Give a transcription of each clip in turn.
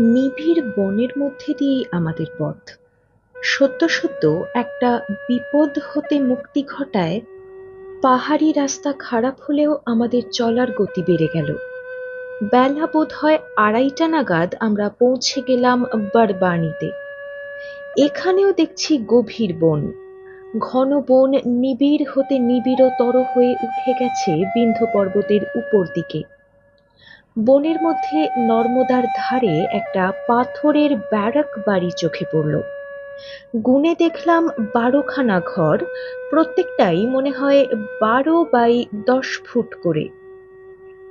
নিবিড় বনের মধ্যে দিয়েই আমাদের পথ। সত্য সত্য একটা বিপদ হতে মুক্তি ঘটায়, পাহাড়ি রাস্তা খারাপ হলেও আমাদের চলার গতি বেড়ে গেল। বেলা বোধ হয় আড়াইটা নাগাদ আমরা পৌঁছে গেলাম বারবানিতে। এখানেও দেখছি গভীর বন। ঘন বন নিবিড় হতে নিবিড়তর হয়ে উঠে গেছে বিন্ধ্য পর্বতের উপর দিকে। বনের মধ্যে নর্মদার ধারে একটা পাথরের ব্যারাক বাড়ি চোখে পড়ল। গুনে দেখলাম বারোখানা ঘর, প্রত্যেকটাই মনে হয় বারো বাই দশ ফুট করে।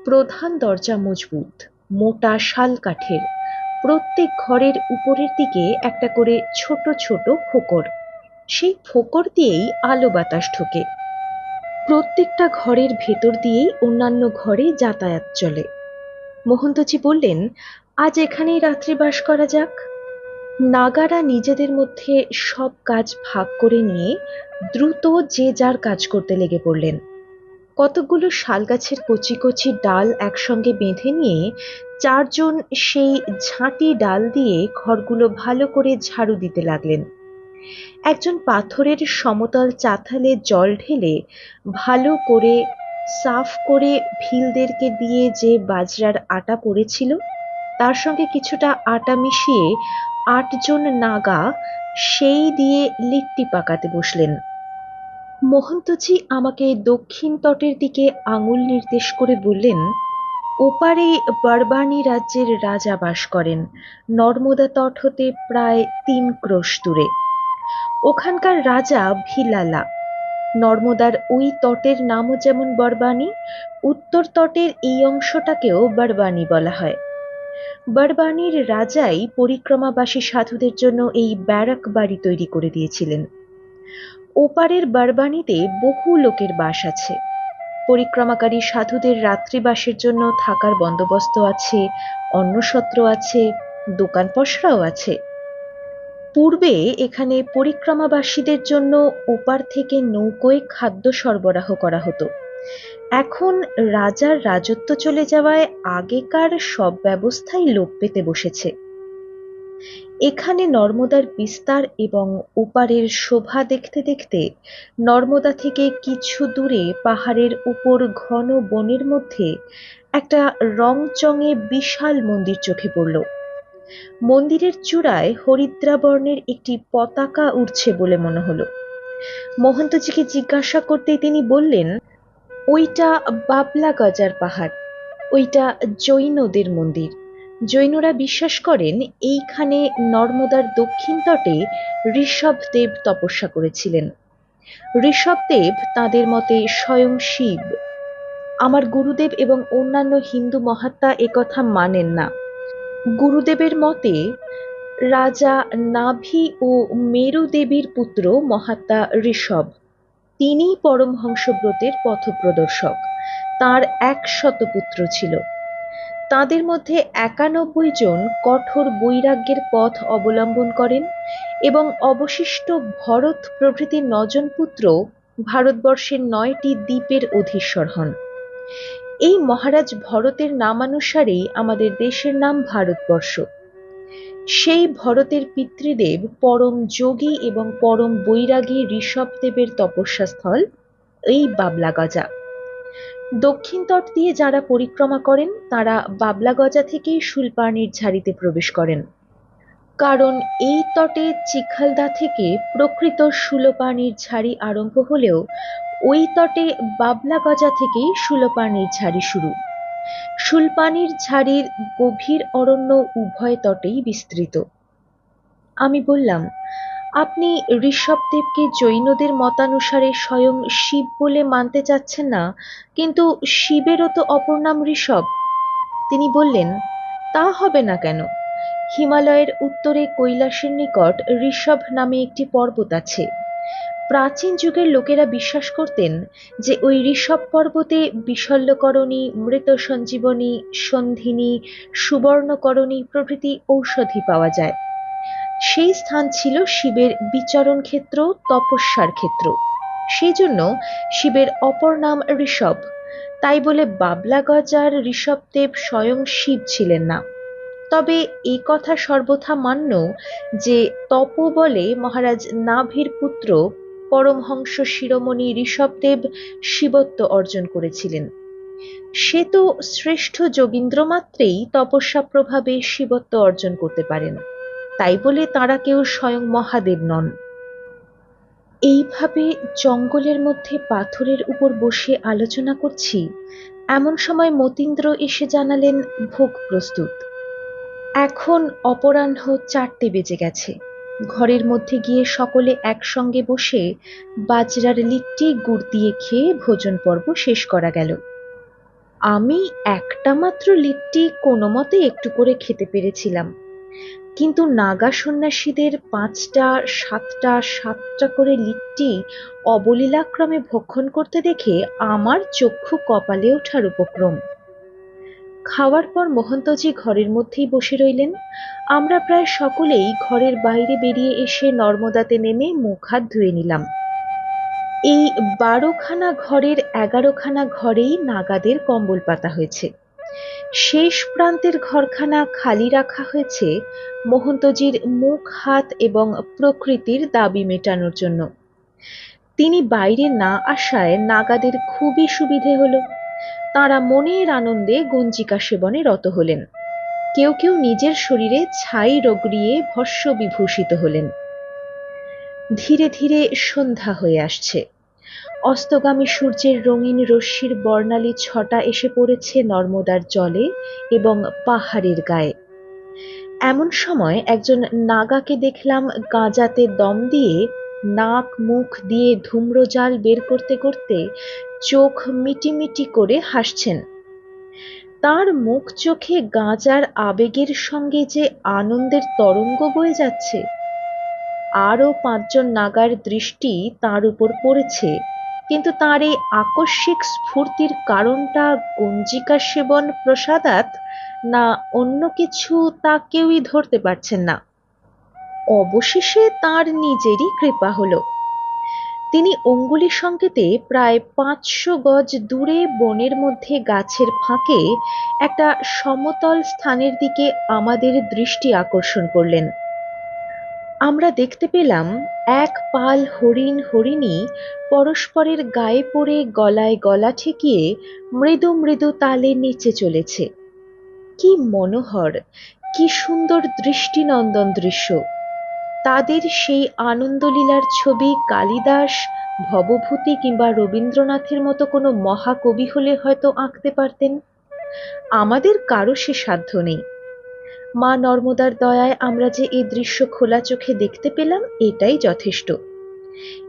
প্রধান দরজা মজবুত, মোটা শাল কাঠের। প্রত্যেক ঘরের উপরের দিকে একটা করে ছোট ছোট ফোকর। সেই ফোকর দিয়েই আলো বাতাস ঢোকে। প্রত্যেকটা ঘরের ভেতর দিয়েই অন্যান্য ঘরে যাতায়াত চলে। মহন্তজি বললেন, আজ এখানেই রাত্রি বাস করা যাক। নাগারা নিজেদের মধ্যে সব কাজ ভাগ করে নিয়ে দ্রুত যে যার কাজ করতে লেগে পড়লেন। কতকগুলো শাল গাছের কচি কচি ডাল একসঙ্গে বেঁধে নিয়ে চারজন সেই ঝাঁটি ডাল দিয়ে ঘরগুলো ভালো করে ঝাড়ু দিতে লাগলেন। একজন পাথরের সমতল চাতালে জল ঢেলে ভালো করে সাফ করে ভিলদেরকে দিয়ে যে বাজরার আটা পড়েছিল, তার সঙ্গে কিছুটা আটা মিশিয়ে আটজন নাগা সেই দিয়ে লিট্টি পাকাতে বসলেন। মহন্তজি আমাকে দক্ষিণ তটের দিকে আঙুল নির্দেশ করে বললেন, ওপারে বারবানি রাজ্যের রাজা বাস করেন। নর্মদা তট হতে প্রায় তিন ক্রোশ দূরে। ওখানকার রাজা ভিলালা। নর্মদার ওই তটের নামও যেমন বরবানি উত্তর তটের এই অংশটাকেও বরবানি বলা হয়। বরবানির রাজাই পরিক্রমাবাসী সাধুদের জন্য এই ব্যারাক বাড়ি তৈরি করে দিয়েছিলেন। ওপারের বারবানিতে বহু লোকের বাস আছে। পরিক্রমাকারী সাধুদের রাত্রিবাসের জন্য থাকার বন্দোবস্ত আছে, অন্নসত্র আছে দোকান পসরাও আছে। পূর্বে এখানে পরিক্রমাবাসীদের জন্য ওপার থেকে নৌকোয় খাদ্য সরবরাহ করা হতো। এখন রাজার রাজত্ব চলে যাওয়ায় আগেকার সব ব্যবস্থাই লোপ পেতে বসেছে। এখানে নর্মদার বিস্তার এবং ওপারের শোভা দেখতে দেখতে নর্মদা থেকে কিছু দূরে পাহাড়ের উপর ঘন বনের মধ্যে একটা রংচঙে বিশাল মন্দির চোখে পড়ল। মন্দিরের চূড়ায় হরিদ্রা বর্ণের একটি পতাকা উঠছে বলে মনে হলো। মহন্তজিকে জিজ্ঞাসা করতে তিনি বললেন, ওইটা বাবলা গজার পাহাড়, ওইটা জৈনদের মন্দির। জৈনরা বিশ্বাস করেন, এইখানে নর্মদার দক্ষিণ তটে ঋষভদেব তপস্যা করেছিলেন। ঋষভদেব তাদের মতে স্বয়ং শিব। আমার গুরুদেব এবং অন্যান্য হিন্দু মহাত্মা একথা মানেন না। গুরুদেবের মতে, রাজা নাভি ও মেরু দেবীর পুত্র মহাত্মা ঋষভ তিনি পরমহংসব্রতের পথপ্রদর্শক। তার একশত পুত্র ছিল। তাদের মধ্যে একানব্বই জন কঠোর বৈরাগ্যের পথ অবলম্বন করেন এবং অবশিষ্ট ভরত প্রভৃতি নজন পুত্র ভারতবর্ষের নয়টি দ্বীপের অধীশ্বর হন। এই মহারাজ ভরতের নামানুসারেই আমাদের দেশের নাম ভারতবর্ষ। সেই ভরতের পিতৃদেব পরম যোগী এবং পরম বৈরাগী ঋষভদেবের তপস্যাস্থল এই বাবলাগজা দক্ষিণ তট দিয়ে যারা পরিক্রমা করেন, তারা বাবলাগজা থেকেই শুলপানির ঝাড়িতে প্রবেশ করেন। কারণ এই তটে চিখালদা থেকে প্রকৃত সুলোপানির ঝাড়ি আরম্ভ হলেও ওই তটে বাবলা বাবলাগজা থেকেই সুলোপানির ঝাড়ি শুরু। শুলপানির ঝাড়ির গভীর অরণ্য উভয় তটেই বিস্তৃত। আমি বললাম, আপনি ঋষভদেবকে জৈনদের মতানুসারে স্বয়ং শিব বলে মানতে চাচ্ছেন না, কিন্তু শিবেরও তো অপর নাম ঋষভ। তিনি বললেন, তা হবে না কেন? হিমালয়ের উত্তরে কৈলাসের নিকট ঋষভ নামে একটি পর্বত আছে। প্রাচীন যুগের লোকেরা বিশ্বাস করতেন যে ওই ঋষভ পর্বতে বিশল্যকরণী মৃত সঞ্জীবনী সন্ধিনী, সুবর্ণকরণী প্রভৃতি ঔষধি পাওয়া যায়। সেই স্থান ছিল শিবের বিচরণ ক্ষেত্র, তপস্যার ক্ষেত্র। সেই জন্য শিবের অপর নাম ঋষভ। তাই বলে বাবলা গজার ঋষভদেব স্বয়ং শিব ছিলেন না। তবে এই কথা সর্বথা মান্য যে তপোবলে মহারাজ নাভির পুত্র পরমহংস শিরোমণি ঋষভদেব শিবত্ব অর্জন করেছিলেন। সে তো শ্রেষ্ঠ যোগীন্দ্র মাত্রেই তপস্যা প্রভাবে শিবত্ব অর্জন করতে পারেন, তাই বলে তারা কেউ স্বয়ং মহাদেব নন। এইভাবে জঙ্গলের মধ্যে পাথরের উপর বসে আলোচনা করছি, এমন সময় মতীন্দ্র এসে জানালেন, ভোগ প্রস্তুত। এখন অপরাহ্ন চারটে বেজে গেছে। ঘরের মধ্যে গিয়ে সকলে একসঙ্গে বসে বাজরার লিট্টি, গুড় দিয়ে খেয়ে ভোজন পর্ব শেষ করা গেল। আমি একটা মাত্র লিট্টি কোনো মতে একটু করে খেতে পেরেছিলাম। কিন্তু নাগা সন্ন্যাসীদের পাঁচটা, সাতটা সাতটা করে লিট্টি অবলীলাক্রমে ভক্ষণ করতে দেখে আমার চক্ষু কপালে ওঠার উপক্রম। খাওয়ার পর মহন্তজি ঘরের মধ্যেই বসে রইলেন। আমরা প্রায় সকলেই ঘরের বাইরে বেরিয়ে এসে নর্মদাতে নেমে মুখ হাত ধুয়ে নিলাম। এই বারোখানা ঘরের এগারোখানা ঘরেই নাগাদের কম্বল পাতা হয়েছে। শেষ প্রান্তের ঘরখানা খালি রাখা হয়েছে মহন্তজির মুখ, হাত এবং প্রকৃতির দাবি মেটানোর জন্য। তিনি বাইরে না আসায় নাগাদের খুবই সুবিধে হলো। তাঁরা মনের আনন্দে গঞ্জিকা সেবনে রত হলেন। কেউ কেউ নিজের শরীরে ছাই রগড়িয়ে ভস্য বিভূষিত হলেন। ধীরে ধীরে সন্ধ্যা হয়ে আসছে। অস্তগামী সূর্যের রঙিন রশ্মির বর্ণালী ছটা এসে পড়েছে নর্মদার জলে এবং পাহাড়ের গায়ে। এমন সময় একজন নাগাকে দেখলাম গাঁজাতে দম দিয়ে নাক মুখ দিয়ে ধূম্রজাল বের করতে করতে চোখ মিটিমিটি করে হাসছেন। তার মুখ চোখে গাঁজার আবেগের সঙ্গে যে আনন্দের তরঙ্গ বয়ে যাচ্ছে, আরও পাঁচজন নাগার দৃষ্টি তার উপর পড়েছে, কিন্তু তার এই আকস্মিক স্ফূর্তির কারণটা গঞ্জিকা সেবন প্রসাদাত না অন্য কিছু তা কেউই ধরতে পারছেন না। অবশেষে তার নিজেরই কৃপা হলো। তিনি অঙ্গুলি সংকেতে প্রায় পাঁচশো গজ দূরে বনের মধ্যে গাছের ফাঁকে একটা সমতল স্থানের দিকে আমাদের দৃষ্টি আকর্ষণ করলেন। আমরা দেখতে পেলাম এক পাল হরিণ হরিণী পরস্পরের গায়ে পড়ে গলায় গলা ঠেকিয়ে মৃদু মৃদু তালে নিচে চলেছে। কি মনোহর, কি সুন্দর দৃষ্টিনন্দন দৃশ্য! তাদের সেই আনন্দলীলার ছবি কালিদাস, ভবভূতি কিংবা রবীন্দ্রনাথের মতো কোনো মহাকবি হলে হয়তো আঁকতে পারতেন। আমাদের কারও সে সাধ্য নেই। মা নর্মদার দয়ায় আমরা যে এই দৃশ্য খোলা চোখে দেখতে পেলাম, এটাই যথেষ্ট।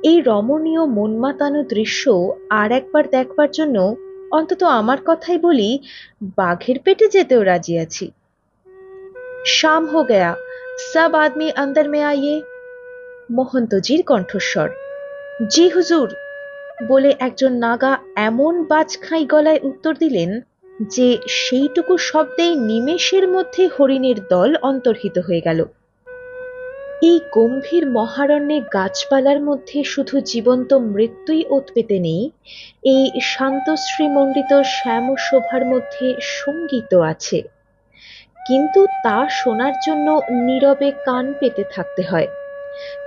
এই রমণীয় মনমাতানো দৃশ্য আর একবার দেখবার জন্য অন্তত আমার কথাই বলি, বাঘের পেটে যেতেও রাজি আছি। শাম হো গয়া সব আদমি অন্দর মে আইয়ে। মহন্তজির কণ্ঠস্বর। জি হুজুর, বলে একজন নাগা এমন বাজখাই গলায় উত্তর দিলেন যে সেইটুকু শব্দেই নিমেষের মধ্যে হরিণের দল অন্তর্হিত হয়ে গেল। এই গম্ভীর মহারণ্যে গাছপালার মধ্যে শুধু জীবন্ত মৃত্যুই ওত পেতে নেই, এই শান্ত শ্রীমণ্ডিত শ্যাম শোভার মধ্যে সংগীত আছে। কিন্তু তা শোনার জন্য নীরবে কান পেতে থাকতে হয়।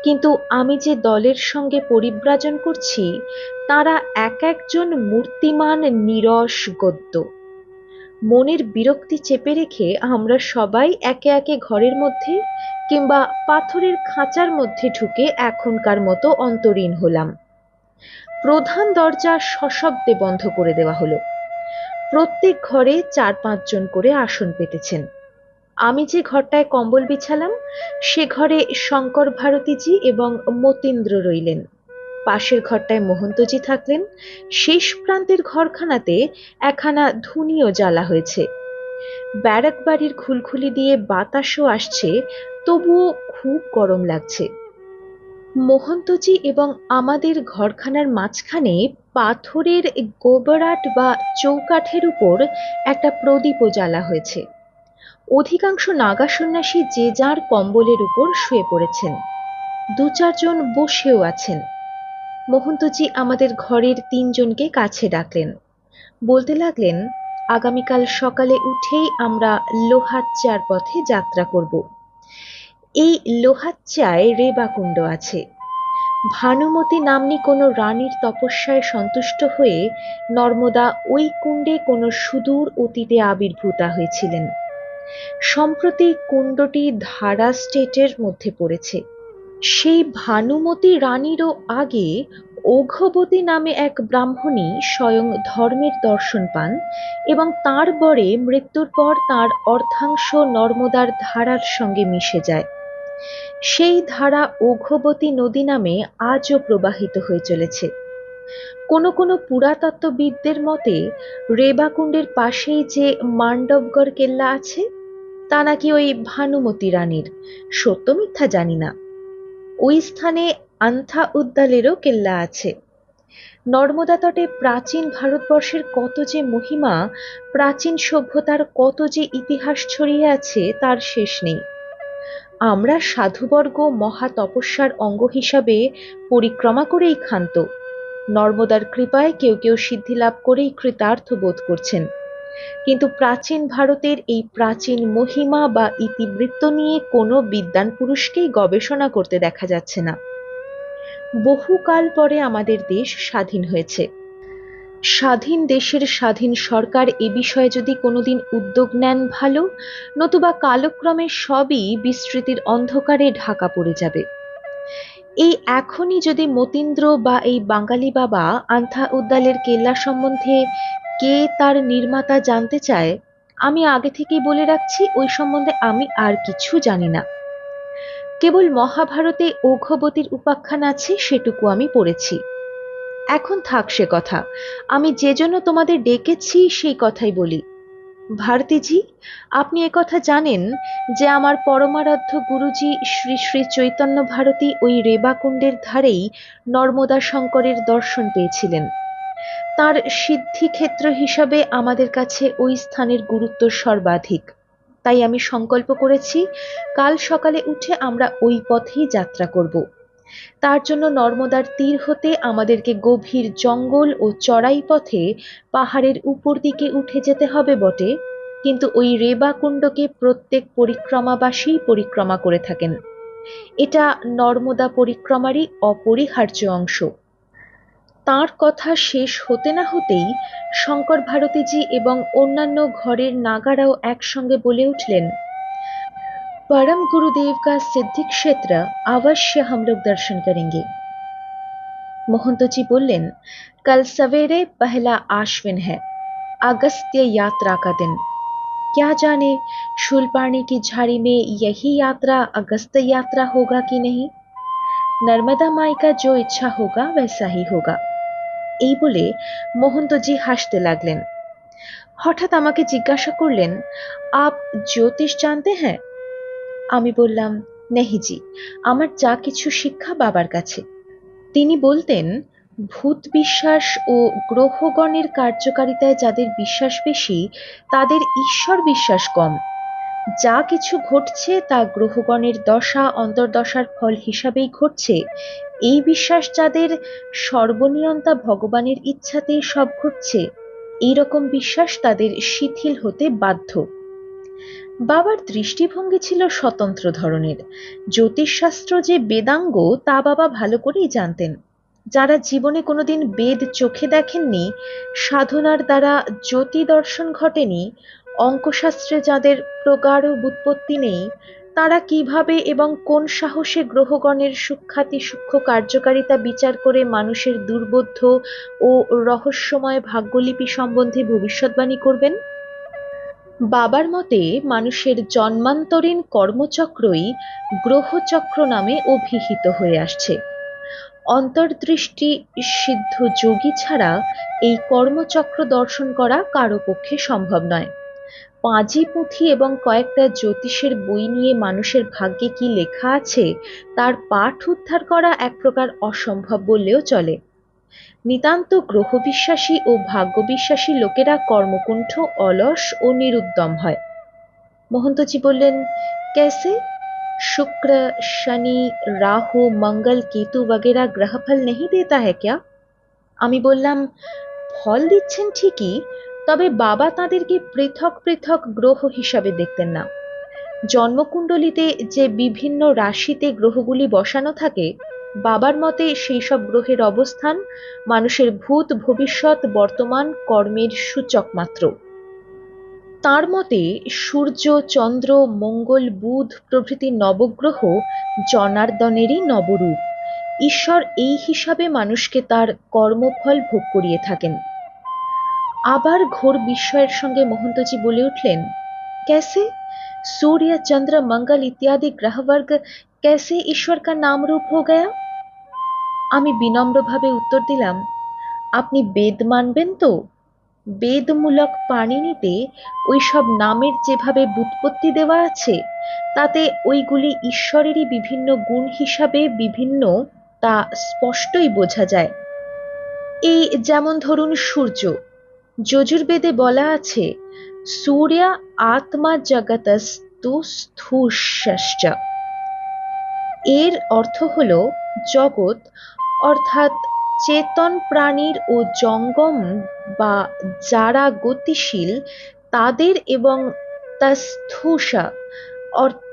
কিন্তু আমি যে দলের সঙ্গে পরিব্রাজন করছি, তারা এক একজন মূর্তিমান নিরস গদ্য। মনের বিরক্তি চেপে রেখে আমরা সবাই একে একে ঘরের মধ্যে কিংবা পাথরের খাঁচার মধ্যে ঢুকে এখনকার মতো অন্তরীণ হলাম। প্রধান দরজা সশব্দে বন্ধ করে দেওয়া হলো। প্রত্যেক ঘরে চার পাঁচজন করে আসন পেতেছেন। আমি যে ঘরটায় কম্বল বিছালাম, সে ঘরে শঙ্কর ভারতীজি এবং মতীন্দ্র রইলেন। পাশের ঘরটায় মহন্তজি থাকলেন। শেষ প্রান্তের ঘরখানাতে একখানা ধুনিও জ্বালা হয়েছে। ব্যারাক বাড়ির খুলখুলি দিয়ে বাতাসও আসছে, তবুও খুব গরম লাগছে। মহন্তজি এবং আমাদের ঘরখানার মাঝখানে পাথরের গোবরাট বা চৌকাঠের উপর একটা প্রদীপও জ্বালা হয়েছে। অধিকাংশ নাগা সন্ন্যাসী যে যার কম্বলের উপর শুয়ে পড়েছেন। দু চারজন বসেও আছেন। মহন্তজি আমাদের ঘরের তিনজনকে কাছে ডাকলেন। বলতে লাগলেন, আগামীকাল সকালে উঠেই আমরা লোহাচ্চার পথে যাত্রা করব। এই লোহাচ্চায় রেবাকুণ্ড আছে। ভানুমতি নাম্নী কোনো রানীর তপস্যায় সন্তুষ্ট হয়ে নর্মদা ওই কুণ্ডে কোনো সুদূর অতীতে আবির্ভূতা হয়েছিলেন। সম্প্রতি কুণ্ডটি ধারা স্টেটের মধ্যে পড়েছে। সেই ভানুমতি রানীরও আগে ওঘবতী নামে এক ব্রাহ্মণী স্বয়ং ধর্মের দর্শন পান এবং তার বরে মৃত্যুর পর তার অর্ধাংশ নর্মদার ধারার সঙ্গে মিশে যায়। সেই ধারা ওঘবতী নদী নামে আজও প্রবাহিত হয়ে চলেছে। কোনো কোনো পুরাতত্ত্ববিদদের মতে রেবাকুণ্ডের পাশেই যে মান্ডবগড় কেল্লা আছে তা নাকি ওই ভানুমতি রানীর? সত্য মিথ্যা জানি না। ওই স্থানে আন্থা উদ্দালেরও কেল্লা আছে। নর্মদা তটে প্রাচীন ভারতবর্ষের কত যে মহিমা, প্রাচীন সভ্যতার কত যে ইতিহাস ছড়িয়ে আছে, তার শেষ নেই। আমরা সাধুবর্গ মহা তপস্যার অঙ্গ হিসাবে পরিক্রমা করেই ক্ষান্ত। নর্মদার কৃপায় কেউ কেউ সিদ্ধি লাভ করেই কৃতার্থ বোধ করছেন। কিন্তু প্রাচীন ভারতের এই প্রাচীন মহিমা বা ইতিবৃত্ত নিয়ে কোনো বিদ্বান পুরুষকেই গবেষণা করতে দেখা যাচ্ছে না। বহুকাল পরে আমাদের দেশ স্বাধীন হয়েছে। স্বাধীন দেশের স্বাধীন সরকার এ বিষয়ে যদি কোনোদিন উদ্যোগ নেন ভালো, নতুবা কালক্রমে সবই বিস্তৃতির অন্ধকারে ঢাকা পড়ে যাবে। এই এখনই যদি মতীন্দ্র বা এই বাঙালি বাবা আন্থা উদ্দালের কেল্লা সম্বন্ধে কে তার নির্মাতা জানতে চায়, আমি আগে থেকেই বলে রাখছি ওই সম্বন্ধে আমি আর কিছু জানি না। কেবল মহাভারতে ওঘবতীর উপাখ্যান আছে, সেটুকু আমি পড়েছি। এখন থাক সে কথা, আমি যে জন্য তোমাদের ডেকেছি সেই কথাই বলি। ভারতীজি, আপনি কথা জানেন যে আমার পরমারাধ্য গুরুজি শ্রী শ্রী চৈতন্য ভারতী ওই রেবাকুণ্ডের ধারেই নর্মদা শঙ্করের দর্শন পেয়েছিলেন। তার সিদ্ধিক্ষেত্র হিসাবে আমাদের কাছে ওই স্থানের গুরুত্ব সর্বাধিক। তাই আমি সংকল্প করেছি, কাল সকালে উঠে আমরা ওই পথেই যাত্রা করব। তার জন্য নর্মদার তীর হতে আমাদেরকে গভীর জঙ্গল ও চড়াই পথে পাহাড়ের উপর দিকে উঠে যেতে হবে বটে, কিন্তু ওই রেবা কুণ্ডকে প্রত্যেক পরিক্রমাবাসী পরিক্রমা করে থাকেন। এটা নর্মদা পরিক্রমারই অপরিহার্য অংশ। তার কথা শেষ হতে না হতেই শঙ্কর ভারতীজি এবং অন্যান্য ঘরের নাগারাও একসঙ্গে বলে উঠলেন परम गुरुदेव का सिद्धि क्षेत्र अवश्य हम लोग दर्शन करेंगे महंतो जी बोलें कल सवेरे पहला आश्विन है अगस्त्य यात्रा का दिन क्या जाने शूलपाणी की झाड़ी में यही यात्रा अगस्त यात्रा होगा कि नहीं नर्मदा माई का जो इच्छा होगा वैसा ही होगा এই বলে মোহন্তজি হাসতে লাগলেন। হঠাৎ আমাকে জিজ্ঞাসা করলেন, আপ জ্যোতিষ জানতে হ্যাঁ? আমি বললাম নেহিজি আমার যা কিছু শিক্ষা বাবার কাছে। তিনি বলতেন, ভূত বিশ্বাস ও গ্রহগণের কার্যকারিতায় যাদের বিশ্বাস বেশি, তাদের ঈশ্বর বিশ্বাস কম। যা কিছু ঘটছে তা গ্রহগণের দশা, অন্তর্দশার ফল হিসাবেই ঘটছে। এই বিশ্বাস যাদের সর্বনিয়ন্তা ভগবানের ইচ্ছাতেই সব ঘটছে, এইরকম বিশ্বাস তাদের শিথিল হতে বাধ্য। বাবার দৃষ্টিভঙ্গি ছিল স্বতন্ত্র ধরনের। জ্যোতিষশাস্ত্র যে বেদাঙ্গ, তা বাবা ভালো করেই জানতেন। যারা জীবনে কোনোদিন বেদ চোখে দেখেননি, সাধনার দ্বারা জ্যোতি দর্শন ঘটেনি, অঙ্কশাস্ত্রে যাদের প্রগাঢ় বুৎপত্তি নেই তারা কীভাবে এবং কোন সাহসে গ্রহগণের সুখ্যাতি, সূক্ষ্ম কার্যকারিতা বিচার করে মানুষের দুর্বোধ্য ও রহস্যময় ভাগ্যলিপি সম্বন্ধে ভবিষ্যৎবাণী করবেন? বাবার মতে, মানুষের জন্মান্তরীণ কর্মচক্রই গ্রহচক্র নামে অভিহিত হয়ে আসছে। অন্তর্দৃষ্টি সিদ্ধ যোগী ছাড়া এই কর্মচক্র দর্শন করা কারও পক্ষে সম্ভব নয়। পাঁজি পুঁথি এবং কয়েকটা জ্যোতিষের বই নিয়ে মানুষের ভাগ্যে কি লেখা আছে তার পাঠ উদ্ধার করা এক প্রকার অসম্ভব বললেও চলে নিতান্ত গ্রহবিশ্বাসী ও ভাগ্যবিশ্বাসী লোকেরা কর্মকুণ্ঠ অলস ও নিরুদ্যম হয় মহন্তজি বললেন कैसे শুক্র শনি রাহু মঙ্গল কেতু वगैरह গ্রহফল नहीं देता है क्या আমি বললাম ফল দিচ্ছেন ঠিকই তবে বাবা তাদেরকে পৃথক পৃথক গ্রহ হিসাবে দেখতেন না। জন্মকুণ্ডলিতে যে বিভিন্ন রাশিতে গ্রহগুলি বসানো থাকে, বাবার মতে সেই সব গ্রহের অবস্থান মানুষের ভূত ভবিষ্যৎ বর্তমান কর্মের সূচক মাত্র। তার মতে সূর্য, চন্দ্র, মঙ্গল, বুধ প্রভৃতি নবগ্রহ জনার্দনেরই নবরূপ। ঈশ্বর এই হিসাবে মানুষকে তার কর্মফল ভোগ করিয়ে থাকেন। আবার ঘোর বিস্ময়ের সঙ্গে মহন্তজি বলে উঠলেন कैसे सूर्य चंद्र मंगल इत्यादि ग्रहवर्ग कैसे ईश्वर का नाम रूप हो गया আমি বিনম্রভাবে উত্তর দিলাম আপনি বেদ মানবেন তো বেদমূলক পাণিনিতে ওই সব নামের যেভাবে বুৎপত্তি দেওয়া আছে তাতে ওইগুলি ঈশ্বরেরই বিভিন্ন গুণ হিসাবে বিভিন্ন তা স্পষ্টই বোঝা যায় এই যেমন ধরুন সূর্য যজুর্বেদে বলা আছে, সূর্য আত্মা জগতস্তু স্থূশ্চ এর অর্থ হল জগৎ, অর্থাৎ চেতন প্রাণীর ও জঙ্গম বা যারা গতিশীল, তাদের এবং তাস্থুষা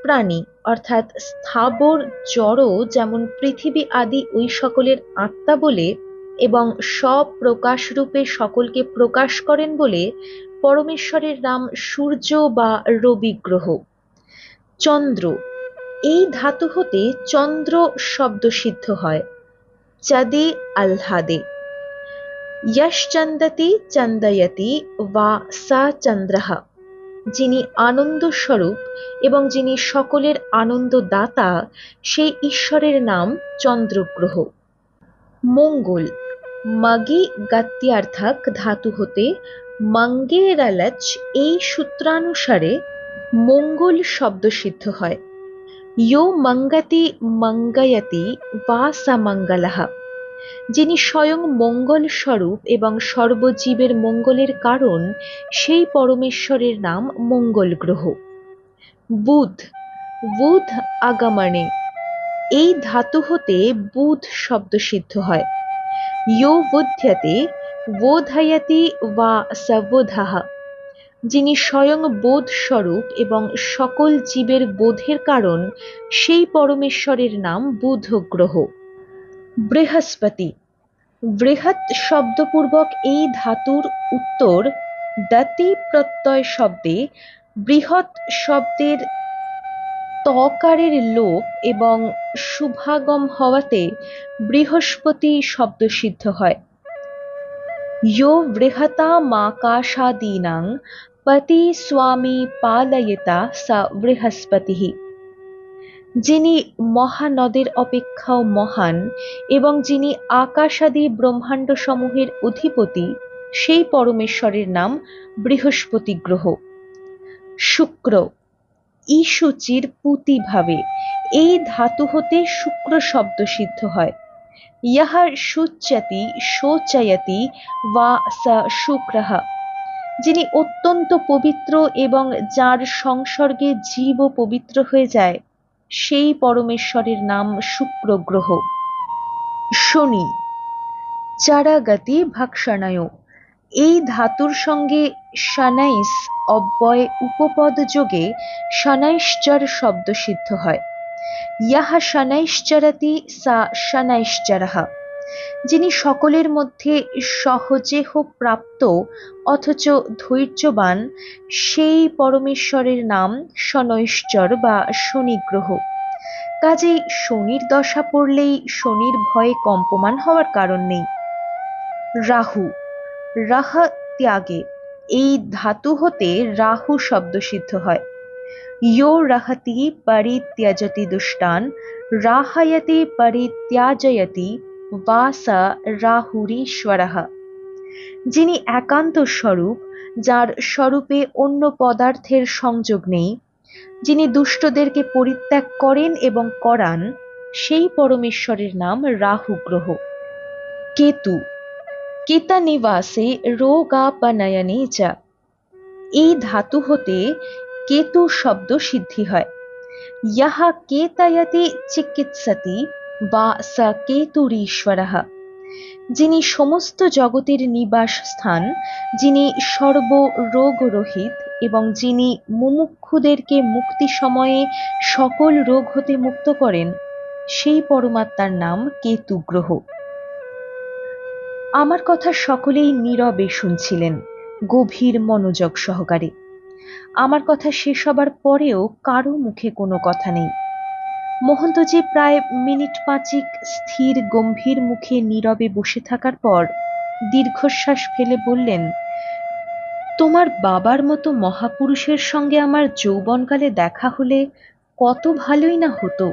প্রাণী, অর্থাৎ স্থাবর জড় যেমন পৃথিবী আদি ওই সকলের আত্মা বলে এবং সপ্রকাশ রূপে সকলকে প্রকাশ করেন বলে পরমেশ্বরের নাম সূর্য বা রবি গ্রহ। চন্দ্র, এই ধাতু হতে চন্দ্র শব্দ সিদ্ধ হয়। চাঁদে আহ্লাদে। চন্দতি চন্দয়তি বা সা চন্দ্রহা, যিনি আনন্দ স্বরূপ এবং যিনি সকলের আনন্দ দাতা সেই ঈশ্বরের নাম চন্দ্রগ্রহ। মঙ্গল মগি গাত্যার্থাক ধাতু হতে মঙ্গেরালচ এই সূত্রানুসারে মঙ্গল শব্দ সিদ্ধ হয়। ইয়ো মঙ্গতি মঙ্গয়তি বা মঙ্গলহ, যিনি স্বয়ং মঙ্গল স্বরূপ এবং সর্বজীবের মঙ্গলের কারণ, সেই পরমেশ্বরের নাম মঙ্গল গ্রহ। বুধ বুধ আগমনে, এই ধাতু হতে বুধ শব্দ সিদ্ধ হয়। ইয়ো বুদ্ধ্যতে বোধয়তি বা সবোধাহা যিনি স্বয়ং বোধ স্বরূপ এবং সকল জীবের বোধের কারণ, সেই পরমেশ্বরের নাম বুধ গ্রহ বৃহস্পতি। বৃহৎ শব্দপূর্বক এই ধাতুর উত্তর দাতি প্রত্যয় শব্দে বৃহৎ শব্দের তকারের লোপ এবং শুভাগম হওয়াতে বৃহস্পতি শব্দ সিদ্ধ হয়। ইয়ো বৃহতামাকাশাদীনাং পতি স্বামী পালয়িতা সা বৃহস্পতি। যিনি মহানদের অপেক্ষাও মহান এবং যিনি আকাশাদি ব্রহ্মাণ্ড সমূহের অধিপতি, সেই পরমেশ্বরের নাম বৃহস্পতি গ্রহ শুক্র ইসুচির পুতিভাবে এই ধাতু হতে শুক্র শব্দ সিদ্ধ হয়। ইহা শুচ্যতি শোচয়তি বা সা শুক্রহ, যিনি অত্যন্ত পবিত্র এবং যার সংসর্গে জীব পবিত্র হয়ে যায়, সেই পরমেশ্বরের নাম শুক্র গ্রহ শনি, চারাগাতি ভাক্ষণায় এই ধাতুর সঙ্গে সানাইস অব্যয় উপপদ যোগে সানাইশ্চর শব্দ সিদ্ধ হয়। ইয়াহা সানাইশ্চরতি সা সানাইশ্চরহা। যিনি সকলের মধ্যে সহজেহ প্রাপ্ত অথচ ধৈর্যবান, সেই পরমেশ্বরের নাম শনৈশ্চর বা শনিগ্রহ। কাজেই শনির দশা পড়লেই শনির ভয়ে কম্পমান হওয়ার কারণ নেই। রাহু রাহা ত্যাগে এই ধাতু হতে রাহু শব্দ সিদ্ধ হয়। ইয়ো রাহতি পরিত্যাজতি দুষ্টান, রাহায়তি পরিত্যাজয়তি বাসা রাহুরীশ্বরহ যিনি একান্ত স্বরূপ, যার স্বরূপে অন্য পদার্থের সংযোগ নেই, যিনি দুষ্টদেরকে পরিত্যাগ করেন এবং করান, সেই পরমেশ্বরের নাম রাহু গ্রহ কেতু কেতা নিবাসে রোগাপনয়নে যা। এই ধাতু হতে কেতু শব্দ সিদ্ধি হয়। ইহা কেতায়তি চিকিৎসতি বা স কেতুরীশ্বর। যিনি সমস্ত জগতের নিবাস স্থান, যিনি সর্ব রোগ রহিত এবং যিনি মুমুক্ষুদেরকে মুক্তি সময়ে সকল রোগ হতে মুক্ত করেন, সেই পরমাত্মার নাম কেতু গ্রহ আমার কথা সকলেই নীরবে শুনছিলেন, গভীর মনোযোগ সহকারে। আমার কথা শেষ হবার পরেও কারও মুখে কোনো কথা নেই। মহন্তজি প্রায় মিনিট পাঁচিক স্থির, গম্ভীর মুখে নীরবে বসে থাকার পর দীর্ঘশ্বাস ফেলে বললেন, তোমার বাবার মতো মহাপুরুষের সঙ্গে আমার যৌবনকালে দেখা হলে কত ভালোই না হতো।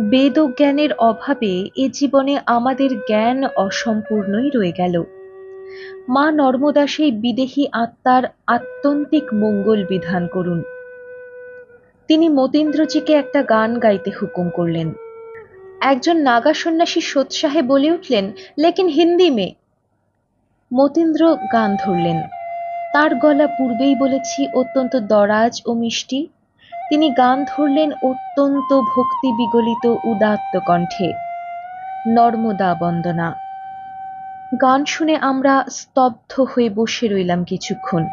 বেদ ও জ্ঞানের অভাবে এ জীবনে আমাদের জ্ঞান অসম্পূর্ণই রয়ে গেল। মা নর্মদা সেই বিদেহী আত্মার আত্যন্তিক মঙ্গল বিধান করুন। তিনি মতীন্দ্রজিকে একটা গান গাইতে হুকুম করলেন। একজন নাগা সন্ন্যাসী সোৎসাহে বলে উঠলেন, লেকিন হিন্দি মে। মতীন্দ্র গান ধরলেন। তার গলা পূর্বেই বলেছি, অত্যন্ত দরাজ ও মিষ্টি। তিনি গান ধরলেন অত্যন্ত ভক্তি বিগলিত উদাত্ত কণ্ঠে। নর্মদা বন্দনা। গান শুনে আমরা স্তব্ধ হয়ে বসে রইলাম কিছুক্ষণ।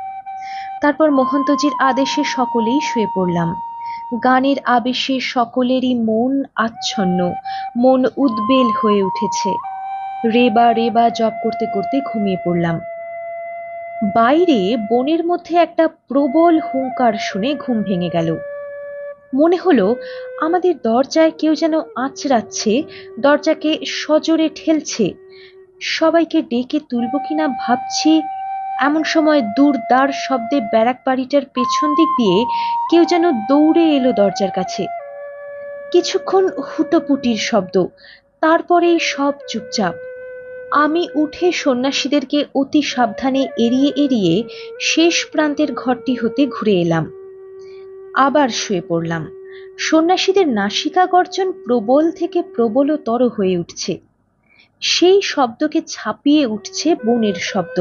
তারপর মহন্তজির আদেশে সকলেই শুয়ে পড়লাম। গানের আবেশে সকলেরই মন আচ্ছন্ন, মন উদ্বেল হয়ে উঠেছে। রেবা রেবা জপ করতে করতে ঘুমিয়ে পড়লাম। বাইরে বনের মধ্যে একটা প্রবল হুঙ্কার শুনে ঘুম ভেঙে গেল। মনে হলো আমাদের দরজায় কেউ যেন আঁচড়াচ্ছে, দরজাকে সজোরে ঠেলছে। সবাইকে ডেকে তুলব কিনা ভাবছি, এমন সময় দূরদার শব্দে ব্যারাক বাড়িটার পেছন দিক দিয়ে কেউ যেন দৌড়ে এলো দরজার কাছে। কিছুক্ষণ হুটোপুটির শব্দ, তারপরে সব চুপচাপ। আমি উঠে সন্ন্যাসীদেরকে অতি সাবধানে এড়িয়ে এড়িয়ে শেষ প্রান্তের ঘরটি হতে ঘুরে এলাম। আবার শুয়ে পড়লাম। সন্ন্যাসীদের নাসিকা গর্জন প্রবল থেকে প্রবলতর হয়ে উঠছে। সেই শব্দকে ছাপিয়ে উঠছে বনের শব্দ।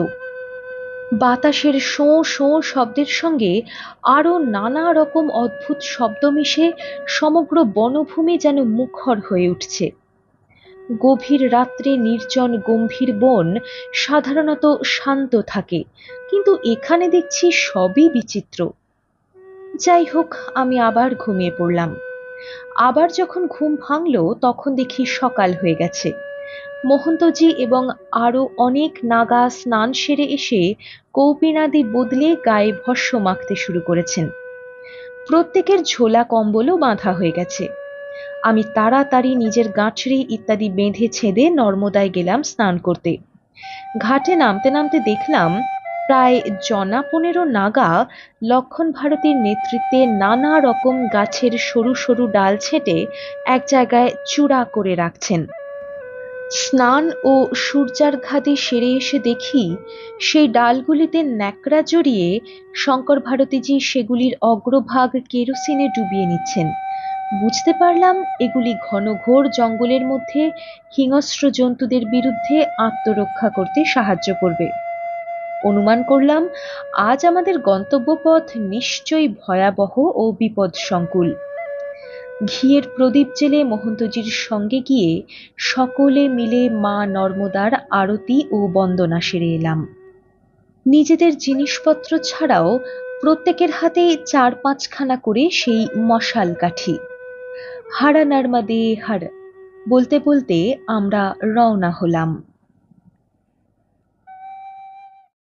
বাতাসের শোঁ শোঁ শব্দের সঙ্গে আরও নানা রকম অদ্ভুত শব্দ মিশে সমগ্র বনভূমি যেন মুখর হয়ে উঠছে। গভীর রাত্রে নির্জন গম্ভীর বন সাধারণত শান্ত থাকে, কিন্তু এখানে দেখছি সবই বিচিত্র। যাই হোক আমি আবার ঘুমিয়ে পড়লাম। আবার যখন ঘুম ভাঙল, তখন দেখি সকাল হয়ে গেছে। মহন্তজি এবং আরও অনেক নাগা স্নান সেরে এসে কৌপিনাদি বদলে গায়ে ভস্য মাখতে শুরু করেছেন। প্রত্যেকের ঝোলা কম্বলও বাঁধা হয়ে গেছে। আমি তাড়াতাড়ি নিজের গাঁছড়ি ইত্যাদি বেঁধে ছেদে নর্মদায় গেলাম স্নান করতে। ঘাটে নামতে নামতে দেখলাম প্রায় জনা পনেরো নাগা লক্ষণ ভারতীর নেতৃত্বে নানা রকম গাছের সরু সরু ডাল ছেঁটে এক জায়গায় চূড়া করে রাখছেন। স্নান ও সূর্যার্ঘাতে সেরে এসে দেখি সেই ডালগুলিতে ন্যাকড়া জড়িয়ে শঙ্কর ভারতীজি সেগুলির অগ্রভাগ কেরোসিনে ডুবিয়ে নিচ্ছেন। বুঝতে পারলাম এগুলি ঘনঘোর জঙ্গলের মধ্যে হিংস্র জন্তুদের বিরুদ্ধে আত্মরক্ষা করতে সাহায্য করবে। অনুমান করলাম, আজ আমাদের গন্তব্যপথ নিশ্চয়ই ভয়াবহ ও বিপদসংকুল। ঘিয়ের প্রদীপ জেলে মহন্তজির সঙ্গে গিয়ে সকলে মিলে মা নর্মদার আরতি ও বন্দনা সেরে এলাম। নিজেদের জিনিসপত্র ছাড়াও প্রত্যেকের হাতে চার পাঁচখানা করে সেই মশাল কাঠি। হারা নার্মাদে হার, বলতে বলতে আমরা রওনা হলাম।